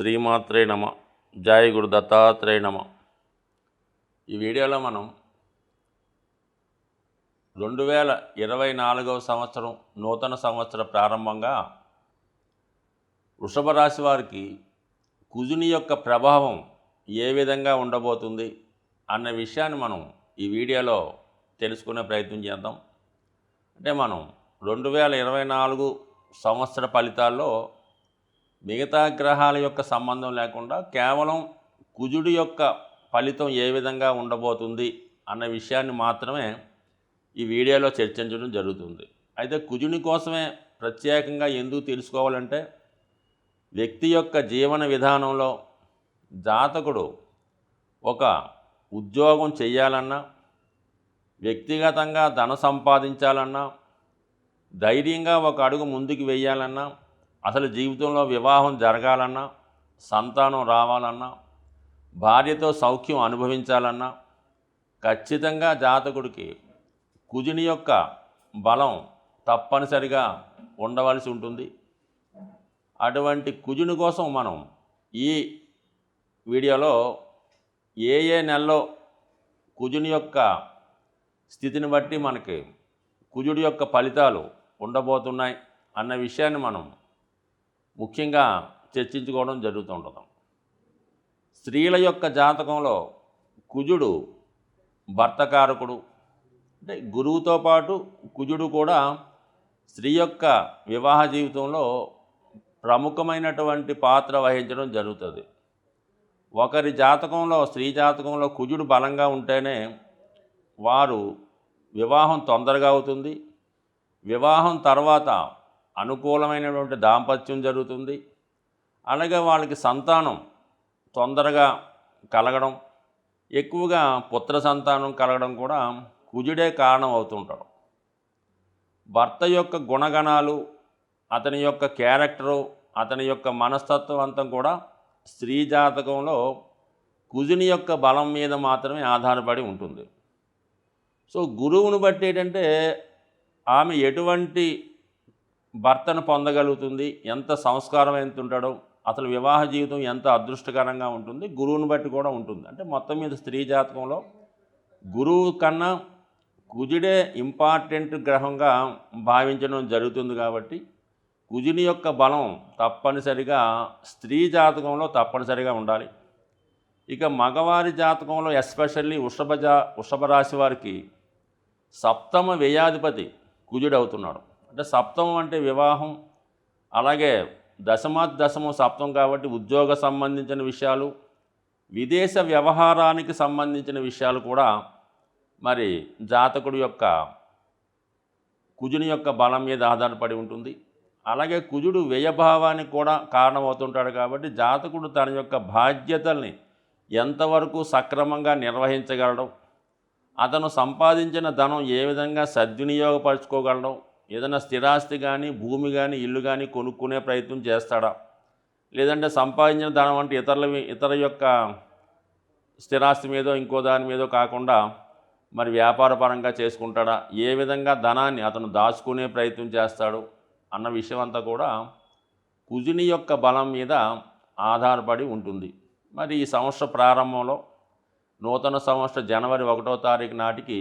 శ్రీమాత్రే నమ. జాయ గురు దత్తాత్రేయ నమ. ఈ వీడియోలో మనం రెండు వేల ఇరవై నాలుగవ సంవత్సరం నూతన సంవత్సర ప్రారంభంగా వృషభ రాశి వారికి కుజుని యొక్క ప్రభావం ఏ విధంగా ఉండబోతుంది అన్న విషయాన్ని మనం ఈ వీడియోలో తెలుసుకునే ప్రయత్నం చేద్దాం. అంటే మనం రెండు వేల ఇరవై నాలుగు సంవత్సర ఫలితాల్లో మిగతా గ్రహాల యొక్క సంబంధం లేకుండా కేవలం కుజుడి యొక్క ఫలితం ఏ విధంగా ఉండబోతుంది అన్న విషయాన్ని మాత్రమే ఈ వీడియోలో చర్చించడం జరుగుతుంది. అయితే కుజుని కోసమే ప్రత్యేకంగా ఎందుకు తెలుసుకోవాలంటే వ్యక్తి యొక్క జీవన విధానంలో జాతకుడు ఒక ఉద్యోగం చేయాలన్నా వ్యక్తిగతంగా ధన సంపాదించాలన్నా ధైర్యంగా ఒక అడుగు ముందుకు వెయ్యాలన్నా అసలు జీవితంలో వివాహం జరగాలన్నా సంతానం రావాలన్నా భార్యతో సౌఖ్యం అనుభవించాలన్నా ఖచ్చితంగా జాతకుడికి కుజుని యొక్క బలం తప్పనిసరిగా ఉండవలసి ఉంటుంది. అటువంటి కుజుని కోసం మనం ఈ వీడియోలో ఏ ఏ నెలలో కుజుని యొక్క స్థితిని బట్టి మనకి కుజుడి యొక్క ఫలితాలు ఉండబోతున్నాయి అన్న విషయాన్ని మనం ముఖ్యంగా చర్చించుకోవడం జరుగుతూ ఉండదు స్త్రీల యొక్క జాతకంలో కుజుడు భర్తకారకుడు. అంటే గురువుతో పాటు కుజుడు కూడా స్త్రీ యొక్క వివాహ జీవితంలో ప్రముఖమైనటువంటి పాత్ర వహించడం జరుగుతుంది. ఒకరి జాతకంలో స్త్రీ జాతకంలో కుజుడు బలంగా ఉంటేనే వారు వివాహం తొందరగా అవుతుంది. వివాహం తర్వాత అనుకూలమైనటువంటి దాంపత్యం జరుగుతుంది. అలాగే వాళ్ళకి సంతానం తొందరగా కలగడం ఎక్కువగా పుత్ర సంతానం కలగడం కూడా కుజుడే కారణం అవుతుంటాడు. భర్త యొక్క గుణగణాలు అతని యొక్క క్యారెక్టరు అతని యొక్క మనస్తత్వం అంతా కూడా స్త్రీ జాతకంలో కుజుని యొక్క బలం మీద మాత్రమే ఆధారపడి ఉంటుంది. సో గురువును బట్టి ఏంటంటే ఆమె ఎటువంటి భర్తను పొందగలుగుతుంది ఎంత సంస్కారం ఎంత ఉంటాడో అసలు వివాహ జీవితం ఎంత అదృష్టకరంగా ఉంటుంది గురువుని బట్టి కూడా ఉంటుంది. అంటే మొత్తం మీద స్త్రీ జాతకంలో గురువు కన్నా కుజుడే ఇంపార్టెంట్ గ్రహంగా భావించడం జరుగుతుంది కాబట్టి కుజుని యొక్క బలం తప్పనిసరిగా స్త్రీ జాతకంలో తప్పనిసరిగా ఉండాలి. ఇక మగవారి జాతకంలో ఎస్పెషల్లీ వృషభ జా వృషభ రాశి వారికి సప్తమ వ్యయాధిపతి కుజుడవుతున్నాడు అంటే సప్తమం అంటే వివాహం అలాగే దశమాత్ దశమం సప్తం కాబట్టి ఉద్యోగ సంబంధించిన విషయాలు విదేశ వ్యవహారానికి సంబంధించిన విషయాలు కూడా మరి జాతకుడు యొక్క కుజుని యొక్క బలం మీద ఆధారపడి ఉంటుంది. అలాగే కుజుడు వ్యయభావానికి కూడా కారణమవుతుంటాడు కాబట్టి జాతకుడు తన యొక్క బాధ్యతల్ని ఎంతవరకు సక్రమంగా నిర్వహించగలడం అతను సంపాదించిన ధనం ఏ విధంగా సద్వినియోగపరచుకోగలడం ఏదైనా స్థిరాస్తి కానీ భూమి కానీ ఇల్లు కానీ కొనుక్కునే ప్రయత్నం చేస్తాడా? లేదంటే సంపాదించిన ధనం అంటే ఇతరుల ఇతర యొక్క స్థిరాస్తి మీదో ఇంకో దాని మీదో కాకుండా మరి వ్యాపారపరంగా చేసుకుంటాడా? ఏ విధంగా ధనాన్ని అతను దాచుకునే ప్రయత్నం చేస్తాడు? అన్న విషయం అంతా కూడా కుజుని యొక్క బలం మీద ఆధారపడి ఉంటుంది. మరి ఈ సంవత్సర ప్రారంభంలో నూతన సంవత్సర జనవరి ఒకటో తారీఖు నాటికి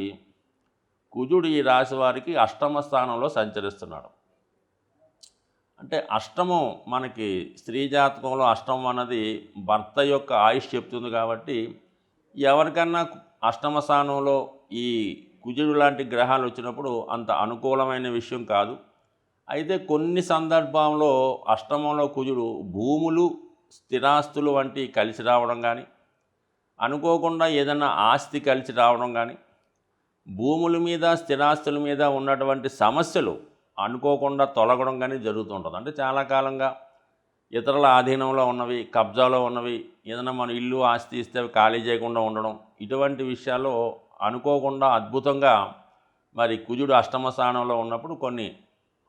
కుజుడు ఈ రాశి వారికి అష్టమ స్థానంలో సంచరిస్తున్నాడు. అంటే అష్టమం మనకి స్త్రీ జాతకంలో అష్టమం అన్నది భర్త యొక్క ఆయుష్ చెప్తుంది కాబట్టి ఎవరికన్నా అష్టమ స్థానంలో ఈ కుజుడు లాంటి గ్రహాలు వచ్చినప్పుడు అంత అనుకూలమైన విషయం కాదు. అయితే కొన్ని సందర్భంలో అష్టమంలో కుజుడు భూములు స్థిరాస్తులు వంటి కలిసి రావడం కానీ అనుకోకుండా ఏదైనా ఆస్తి కలిసి రావడం కానీ భూముల మీద స్థిరాస్తుల మీద ఉన్నటువంటి సమస్యలు అనుకోకుండా తొలగడం కానీ జరుగుతుంటుంది. అంటే చాలా కాలంగా ఇతరుల ఆధీనంలో ఉన్నవి కబ్జాలో ఉన్నవి ఏదైనా మన ఇల్లు ఆస్తి ఇస్తే అవి ఖాళీ చేయకుండా ఉండడం ఇటువంటి విషయాల్లో అనుకోకుండా అద్భుతంగా మరి కుజుడు అష్టమ స్థానంలో ఉన్నప్పుడు కొన్ని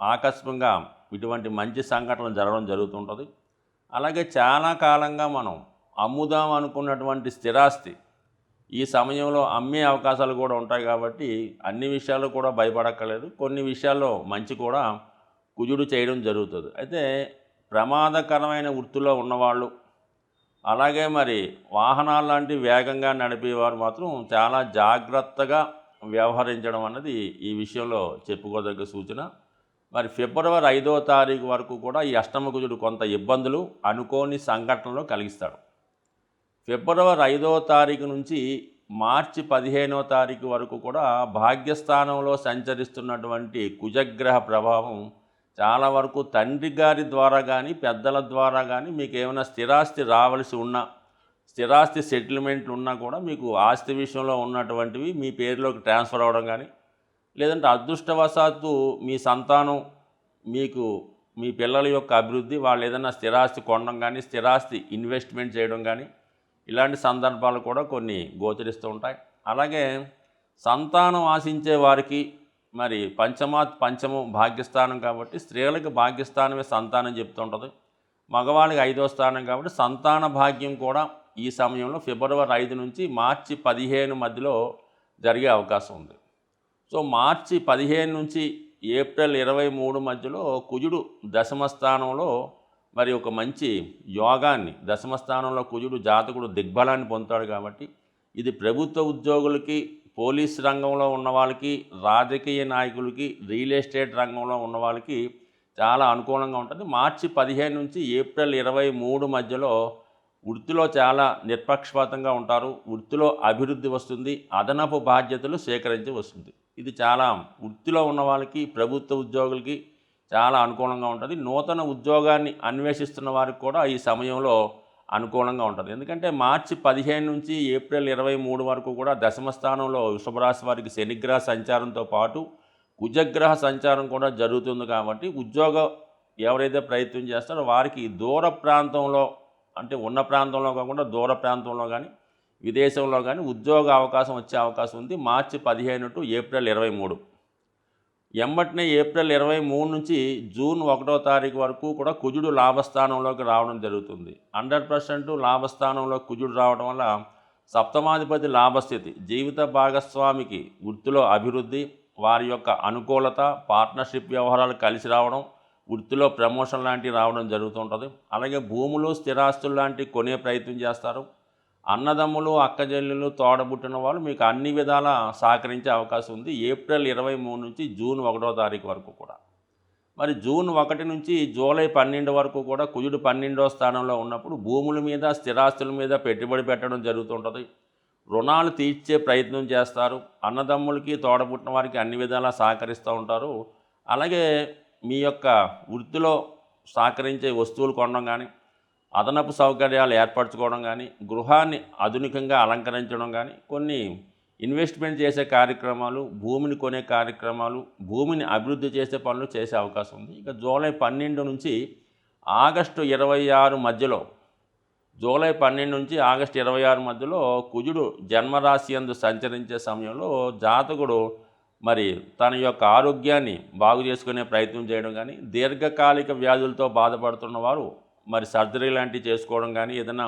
ఆకస్మికంగా ఇటువంటి మంచి సంఘటనలు జరగడం జరుగుతుంటుంది. అలాగే చాలా కాలంగా మనం అమ్ముదాం అనుకున్నటువంటి స్థిరాస్తి ఈ సమయంలో అమ్మే అవకాశాలు కూడా ఉంటాయి కాబట్టి అన్ని విషయాలు కూడా భయపడక్కర్లేదు. కొన్ని విషయాల్లో మంచి కూడా కుజుడు చేయడం జరుగుతుంది. అయితే ప్రమాదకరమైన వృత్తిలో ఉన్నవాళ్ళు అలాగే మరి వాహనాలు లాంటి వేగంగా నడిపేవారు మాత్రం చాలా జాగ్రత్తగా వ్యవహరించడం అన్నది ఈ విషయంలో చెప్పుకోదగ్గ సూచన. మరి ఫిబ్రవరి ఐదో తారీఖు వరకు కూడా ఈ అష్టమ కుజుడు కొంత ఇబ్బందులు అనుకోని సంఘటనలు కలిగిస్తాడు. ఫిబ్రవరి ఐదవ తారీఖు నుంచి మార్చి పదిహేనవ తారీఖు వరకు కూడా భాగ్యస్థానంలో సంచరిస్తున్నటువంటి కుజగ్రహ ప్రభావం చాలా వరకు తండ్రి గారి ద్వారా కానీ పెద్దల ద్వారా కానీ మీకు ఏమైనా స్థిరాస్తి రావలసి ఉన్నా స్థిరాస్తి సెటిల్మెంట్లు ఉన్నా కూడా మీకు ఆస్తి విషయంలో ఉన్నటువంటివి మీ పేరులోకి ట్రాన్స్ఫర్ అవ్వడం కానీ లేదంటే అదృష్టవశాత్తు మీ సంతానం మీకు మీ పిల్లల యొక్క అభివృద్ధి వాళ్ళు ఏదైనా స్థిరాస్తి కొనడం కానీ స్థిరాస్తి ఇన్వెస్ట్మెంట్ చేయడం కానీ ఇలాంటి సందర్భాలు కూడా కొన్ని గోచరిస్తూ ఉంటాయి. అలాగే సంతానం ఆశించే వారికి మరి పంచమాత్ పంచము భాగ్యస్థానం కాబట్టి స్త్రీలకు భాగ్యస్థానమే సంతానం చెప్తుంటుంది మగవాళ్ళకి ఐదో స్థానం కాబట్టి సంతాన భాగ్యం కూడా ఈ సమయంలో ఫిబ్రవరి ఐదు నుంచి మార్చి పదిహేను మధ్యలో జరిగే అవకాశం ఉంది. సో మార్చి పదిహేను నుంచి ఏప్రిల్ ఇరవై మూడు మధ్యలో కుజుడు దశమ స్థానంలో మరి ఒక మంచి యోగాన్ని దశమ స్థానంలో కుజుడు జాతకుడు దిగ్బలాన్ని పొందుతాడు కాబట్టి ఇది ప్రభుత్వ ఉద్యోగులకి పోలీస్ రంగంలో ఉన్న వాళ్ళకి రాజకీయ నాయకులకి రియల్ ఎస్టేట్ రంగంలో ఉన్న వాళ్ళకి చాలా అనుకూలంగా ఉంటుంది. మార్చి పదిహేను నుంచి ఏప్రిల్ ఇరవై మూడు మధ్యలో వృత్తిలో చాలా నిష్పక్షపాతంగా ఉంటారు. వృత్తిలో అభివృద్ధి వస్తుంది. అదనపు బాధ్యతలు సేకరించి వస్తుంది. ఇది చాలా వృత్తిలో ఉన్న వాళ్ళకి ప్రభుత్వ ఉద్యోగులకి చాలా అనుకూలంగా ఉంటుంది. నూతన ఉద్యోగాన్ని అన్వేషిస్తున్న వారికి కూడా ఈ సమయంలో అనుకూలంగా ఉంటుంది. ఎందుకంటే మార్చి పదిహేను నుంచి ఏప్రిల్ ఇరవై మూడు వరకు కూడా దశమ స్థానంలో వృషభరాశి వారికి శనిగ్రహ సంచారంతో పాటు కుజగ్రహ సంచారం కూడా జరుగుతుంది కాబట్టి ఉద్యోగం ఎవరైతే ప్రయత్నం చేస్తారో వారికి దూర ప్రాంతంలో అంటే ఉన్న ప్రాంతంలో కాకుండా దూర ప్రాంతంలో కానీ విదేశంలో కానీ ఉద్యోగ అవకాశం వచ్చే అవకాశం ఉంది మార్చి పదిహేను టు ఏప్రిల్ ఇరవై మూడు. ఎంబటినే ఏప్రిల్ ఇరవై మూడు నుంచి జూన్ ఒకటో తారీఖు వరకు కూడా కుజుడు లాభస్థానంలోకి రావడం జరుగుతుంది. హండ్రెడ్ పర్సెంట్ లాభస్థానంలో కుజుడు రావడం వల్ల సప్తమాధిపతి లాభస్థితి జీవిత భాగస్వామికి వృత్తిలో అభివృద్ధి వారి యొక్క అనుకూలత పార్ట్నర్షిప్ వ్యవహారాలు కలిసి రావడం వృత్తిలో ప్రమోషన్ లాంటివి రావడం జరుగుతుంటుంది. అలాగే భూములు స్థిరాస్తులు లాంటివి కొనే ప్రయత్నం చేస్తారు. అన్నదమ్ములు అక్కజల్లులు తోడబుట్టిన వాళ్ళు మీకు అన్ని విధాల సహకరించే అవకాశం ఉంది. ఏప్రిల్ ఇరవై మూడు నుంచి జూన్ ఒకటో తారీఖు వరకు కూడా. మరి జూన్ ఒకటి నుంచి జూలై పన్నెండు వరకు కూడా కుజుడు పన్నెండో స్థానంలో ఉన్నప్పుడు భూముల మీద స్థిరాస్తుల మీద పెట్టుబడి పెట్టడం జరుగుతుంటుంది. రుణాలు తీర్చే ప్రయత్నం చేస్తారు. అన్నదమ్ములకి తోడబుట్టిన వారికి అన్ని విధాలా సహకరిస్తూ ఉంటారు. అలాగే మీ యొక్క వృత్తిలో సహకరించే వస్తువులు కొనడం కానీ అదనపు సౌకర్యాలు ఏర్పరచుకోవడం కానీ గృహాన్ని ఆధునికంగా అలంకరించడం కానీ కొన్ని ఇన్వెస్ట్మెంట్ చేసే కార్యక్రమాలు భూమిని కొనే కార్యక్రమాలు భూమిని అభివృద్ధి చేసే పనులు చేసే అవకాశం ఉంది. ఇక జూలై పన్నెండు నుంచి ఆగస్టు ఇరవై ఆరు మధ్యలో జూలై పన్నెండు నుంచి ఆగస్టు ఇరవై ఆరు మధ్యలో కుజుడు జన్మరాశి అందు సంచరించే సమయంలో జాతకుడు మరి తన యొక్క ఆరోగ్యాన్ని బాగు చేసుకునే ప్రయత్నం చేయడం కానీ దీర్ఘకాలిక వ్యాధులతో బాధపడుతున్న వారు మరి సర్జరీ లాంటివి చేసుకోవడం కానీ ఏదైనా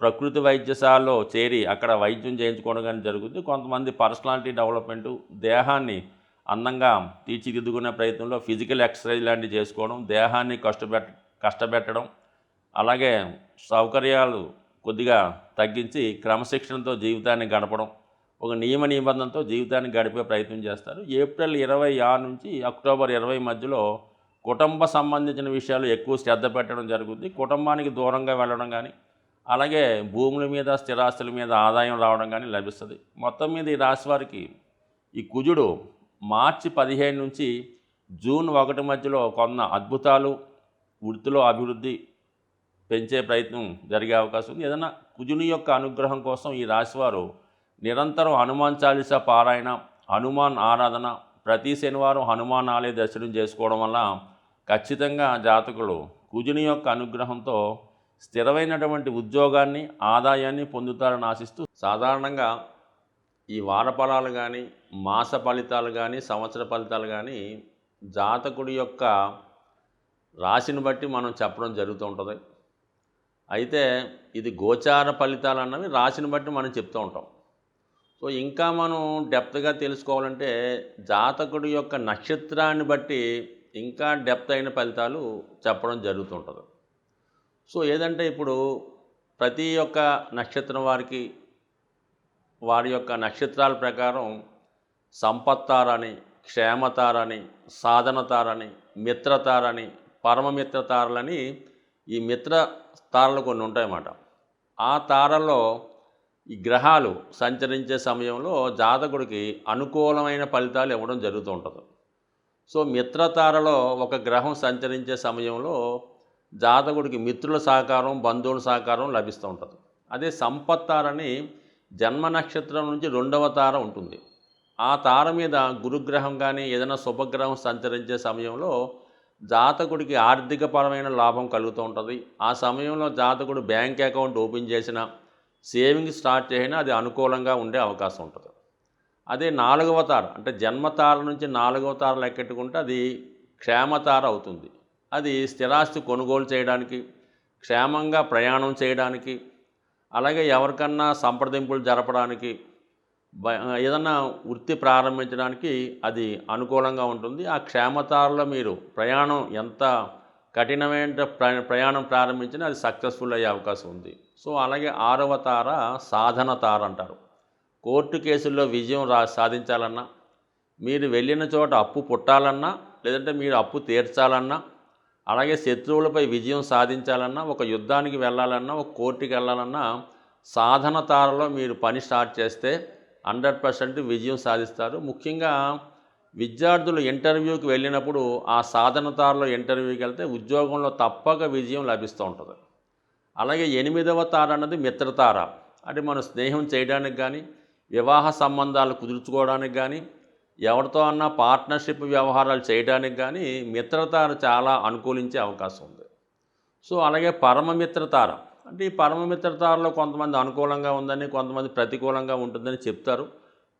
ప్రకృతి వైద్యశాలలో చేరి అక్కడ వైద్యం చేయించుకోవడం కానీ జరుగుతుంది. కొంతమంది పర్సనాలిటీ డెవలప్మెంట్ దేహాన్ని అందంగా తీర్చిదిద్దుకునే ప్రయత్నంలో ఫిజికల్ ఎక్సర్సైజ్ లాంటివి చేసుకోవడం దేహాన్ని కష్టపెట్ట కష్టపెట్టడం అలాగే సౌకర్యాలు కొద్దిగా తగ్గించి క్రమశిక్షణతో జీవితాన్ని గడపడం ఒక నియమ నిబంధనతో జీవితాన్ని గడిపే ప్రయత్నం చేస్తారు. ఏప్రిల్ ఇరవై ఆరు నుంచి అక్టోబర్ ఇరవై మధ్యలో కుటుంబ సంబంధించిన విషయాలు ఎక్కువ శ్రద్ధ పెట్టడం జరుగుతుంది కుటుంబానికి దూరంగా వెళ్ళడం కానీ అలాగే భూముల మీద స్థిరాస్తుల మీద ఆదాయం రావడం కానీ లభిస్తుంది. మొత్తం మీద ఈ రాశి వారికి ఈ కుజుడు మార్చి పదిహేను నుంచి జూన్ ఒకటి మధ్యలో కొన్న అద్భుతాలు వృత్తిలో అభివృద్ధి పెంచే ప్రయత్నం జరిగే అవకాశం ఉంది. ఏదైనా కుజుని యొక్క అనుగ్రహం కోసం ఈ రాశివారు నిరంతరం హనుమాన్ చాలీసా పారాయణ హనుమాన్ ఆరాధన ప్రతి శనివారం హనుమాన్ ఆలయ దర్శనం చేసుకోవడం వల్ల ఖచ్చితంగా జాతకులు కుజుని యొక్క అనుగ్రహంతో స్థిరమైనటువంటి ఉద్యోగాన్ని ఆదాయాన్ని పొందుతారని ఆశిస్తూ సాధారణంగా ఈ వార ఫలాలు కానీ మాస ఫలితాలు కానీ సంవత్సర ఫలితాలు కానీ జాతకుడి యొక్క రాశిని బట్టి మనం చెప్పడం జరుగుతూ ఉంటుంది. అయితే ఇది గోచార ఫలితాలు అన్నవి రాశిని బట్టి మనం చెప్తూ ఉంటాం. సో ఇంకా మనం డెప్త్గా తెలుసుకోవాలంటే జాతకుడి యొక్క నక్షత్రాన్ని బట్టి ఇంకా డెప్త్ అయిన ఫలితాలు చెప్పడం జరుగుతుంటుంది. సో ఏదంటే ఇప్పుడు ప్రతి ఒక్క నక్షత్రం వారికి వారి యొక్క నక్షత్రాల ప్రకారం సంపత్తారని క్షేమతారని సాధనతారని మిత్రతారని పరమమిత్రతారలని ఈ మిత్ర తారలు కొన్ని ఉంటాయన్నమాట. ఆ తారల్లో ఈ గ్రహాలు సంచరించే సమయంలో జాతకుడికి అనుకూలమైన ఫలితాలు ఇవ్వడం జరుగుతూ ఉంటుంది. సో మిత్రతారలో ఒక గ్రహం సంచరించే సమయంలో జాతకుడికి మిత్రుల సహకారం బంధువుల సహకారం లభిస్తూ ఉంటుంది. అదే సంపత్తారని జన్మ నక్షత్రం నుంచి రెండవ తార ఉంటుంది. ఆ తార మీద గురుగ్రహం కానీ ఏదైనా శుభగ్రహం సంచరించే సమయంలో జాతకుడికి ఆర్థికపరమైన లాభం కలుగుతూ ఉంటుంది. ఆ సమయంలో జాతకుడు బ్యాంక్ అకౌంట్ ఓపెన్ చేసిన సేవింగ్ స్టార్ట్ చేసినా అది అనుకూలంగా ఉండే అవకాశం ఉంటుంది. అదే నాలుగవ తార అంటే జన్మతార నుంచి నాలుగవ తార లెక్కెట్టుకుంటే అది క్షేమతార అవుతుంది. అది స్థిరాస్తి కొనుగోలు చేయడానికి క్షేమంగా ప్రయాణం చేయడానికి అలాగే ఎవరికన్నా సంప్రదింపులు జరపడానికి ఏదన్నా వృత్తి ప్రారంభించడానికి అది అనుకూలంగా ఉంటుంది. ఆ క్షేమతారలో మీరు ప్రయాణం ఎంత కఠినమైన ప్ర- ప్రయాణం ప్రారంభించినా అది సక్సెస్ఫుల్ అయ్యే అవకాశం ఉంది. సో అలాగే ఆరవ తార సాధన తార అంటారు. కోర్టు కేసుల్లో విజయం రా సాధించాలన్నా మీరు వెళ్ళిన చోట అప్పు పుట్టాలన్నా లేదంటే మీరు అప్పు తీర్చాలన్నా అలాగే శత్రువులపై విజయం సాధించాలన్నా ఒక యుద్ధానికి వెళ్ళాలన్నా ఒక కోర్టుకి వెళ్ళాలన్నా సాధన తారలో మీరు పని స్టార్ట్ చేస్తే హండ్రెడ్ పర్సెంట్ విజయం సాధిస్తారు. ముఖ్యంగా విద్యార్థులు ఇంటర్వ్యూకి వెళ్ళినప్పుడు ఆ సాధన తారలో ఇంటర్వ్యూకి వెళ్తే ఉద్యోగంలో తప్పక విజయం లభిస్తూ ఉంటుంది. అలాగే ఎనిమిదవ తార అన్నది మిత్రతార. అంటే మనం స్నేహం చేయడానికి కానీ వివాహ సంబంధాలు కుదుర్చుకోవడానికి కానీ ఎవరితో అన్నా పార్ట్నర్షిప్ వ్యవహారాలు చేయడానికి కానీ మిత్రతార చాలా అనుకూలించే అవకాశం ఉంది. సో అలాగే పరమమిత్రతార అంటే ఈ పరమమిత్రతారలో కొంతమంది అనుకూలంగా ఉందని కొంతమంది ప్రతికూలంగా ఉంటుందని చెప్తారు.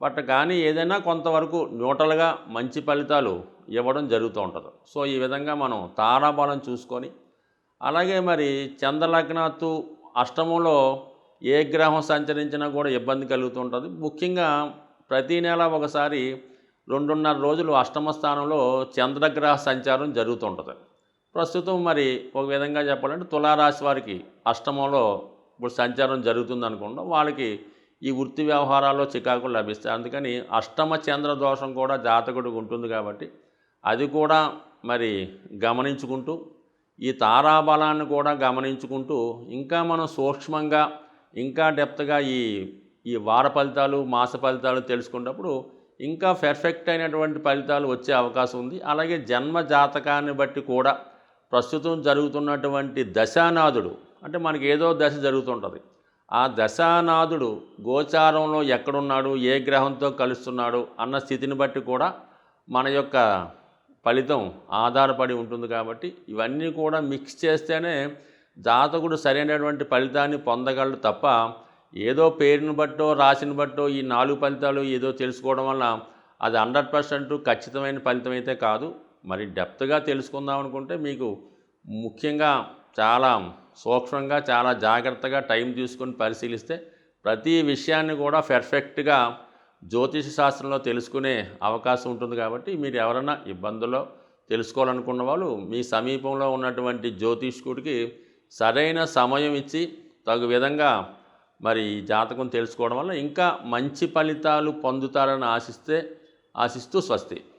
బట్ కానీ ఏదైనా కొంతవరకు న్యూట్రల్గా మంచి ఫలితాలు ఇవ్వడం జరుగుతూ ఉంటుంది. సో ఈ విధంగా మనం తారాబలం చూసుకొని అలాగే మరి చంద్రలగ్నాత్తు అష్టమంలో ఏ గ్రహం సంచరించినా కూడా ఇబ్బంది కలుగుతుంటుంది. ముఖ్యంగా ప్రతి నెల ఒకసారి రెండున్నర రోజులు అష్టమ స్థానంలో చంద్రగ్రహ సంచారం జరుగుతుంటుంది. ప్రస్తుతం మరి ఒక విధంగా చెప్పాలంటే తులారాశి వారికి అష్టమంలో ఇప్పుడు సంచారం జరుగుతుంది అనుకుంటాం వాళ్ళకి ఈ వృత్తి వ్యవహారాల్లో చికాకులు లభిస్తాయి. అందుకని అష్టమ చంద్ర దోషం కూడా జాతకుడికి ఉంటుంది కాబట్టి అది కూడా మరి గమనించుకుంటూ ఈ తారాబలాన్ని కూడా గమనించుకుంటూ ఇంకా మనం సూక్ష్మంగా ఇంకా డెప్త్గా ఈ ఈ వార ఫలితాలు మాస ఫలితాలు తెలుసుకున్నప్పుడు ఇంకా పెర్ఫెక్ట్ అయినటువంటి ఫలితాలు వచ్చే అవకాశం ఉంది. అలాగే జన్మ జాతకాన్ని బట్టి కూడా ప్రస్తుతం జరుగుతున్నటువంటి దశానాథుడు అంటే మనకి ఏదో దశ జరుగుతుంటుంది. ఆ దశానాథుడు గోచారంలో ఎక్కడున్నాడు ఏ గ్రహంతో కలుస్తున్నాడు అన్న స్థితిని బట్టి కూడా మన యొక్క ఫలితం ఆధారపడి ఉంటుంది కాబట్టి ఇవన్నీ కూడా మిక్స్ చేస్తేనే జాతకుడు సరైనటువంటి ఫలితాన్ని పొందగలడు తప్ప ఏదో పేరుని బట్టో రాశిని బట్టో ఈ నాలుగు ఫలితాలు ఏదో తెలుసుకోవడం వల్ల అది హండ్రెడ్ పర్సెంట్ ఖచ్చితమైన ఫలితం అయితే కాదు. మరి డెప్త్గా తెలుసుకుందాం అనుకుంటే మీకు ముఖ్యంగా చాలా సూక్ష్మంగా చాలా జాగ్రత్తగా టైం తీసుకొని పరిశీలిస్తే ప్రతి విషయాన్ని కూడా పెర్ఫెక్ట్గా జ్యోతిష శాస్త్రంలో తెలుసుకునే అవకాశం ఉంటుంది కాబట్టి మీరు ఎవరైనా ఇబ్బందుల్లో తెలుసుకోవాలనుకున్న వాళ్ళు మీ సమీపంలో ఉన్నటువంటి జ్యోతిష్కుడికి సరైన సమయం ఇచ్చి తగు విధంగా మరి జాతకం తెలుసుకోవడం వల్ల ఇంకా మంచి ఫలితాలు పొందుతారని ఆశిస్తే ఆశిస్తూ స్వస్తి.